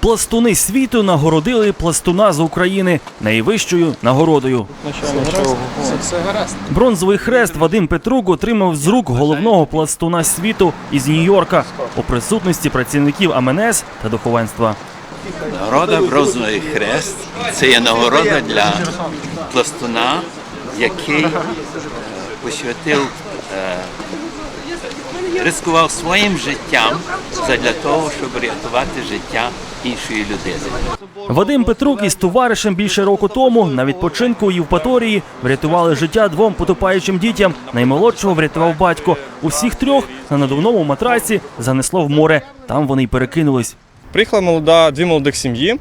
Пластуни світу нагородили пластуна з України найвищою нагородою. Бронзовий хрест Вадим Петрук отримав з рук головного пластуна світу із Нью-Йорка у присутності працівників АМНС та духовенства. Нагорода Бронзовий хрест це є нагорода для пластуна, який е, посвятив, е, ризикував своїм життям для того, щоб рятувати життя іншої людини. Вадим Петрук із товаришем більше року тому на відпочинку у Євпаторії врятували життя двом потопаючим дітям. Наймолодшого врятував батько. Усіх трьох на надувному матраці занесло в море. Там вони й перекинулись. Приїхала молода, дві молодих сім'ї.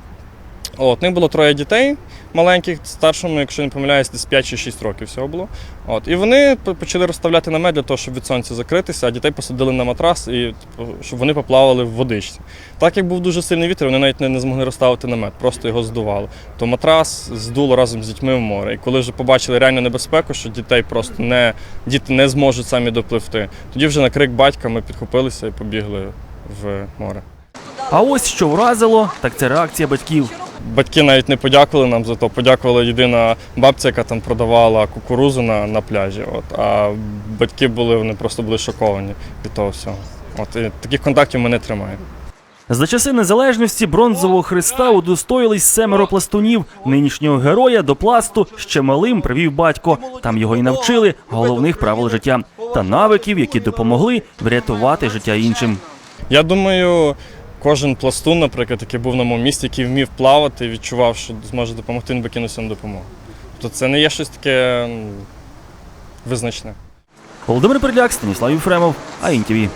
От, них було троє дітей маленьких, старшому, якщо не помиляюсь, десь 5 чи 6 років всього було. От, і вони почали розставляти намет для того, щоб від сонця закритися, а дітей посадили на матрас, і, типу, щоб вони поплавали в водичці. Так як був дуже сильний вітер, вони навіть не, не змогли розставити намет, просто його здувало. То матрас здуло разом з дітьми в море. І коли вже побачили реальну небезпеку, що дітей просто не, діти не зможуть самі допливти, тоді вже на крик батька ми підхопилися і побігли в море. А ось що вразило, так це реакція батьків. Батьки навіть не подякували нам за то. Подякувала єдина бабця, яка там продавала кукурузу на, на пляжі. От, а батьки були, вони просто були шоковані від того всього. От, і таких контактів ми не тримаємо. За часи незалежності бронзового хреста удостоїлись семеро пластунів. Нинішнього героя до пласту ще малим привів батько. Там його і навчили головних правил життя та навиків, які допомогли врятувати життя іншим. Я думаю, кожен пластун, наприклад, який був на моєму місці, який вмів плавати, відчував, що зможе допомогти, він би кинувся на допомогу. Тобто це не є щось таке визначне. Володимир Перляк, Станіслав Єфремов, АІНТВ.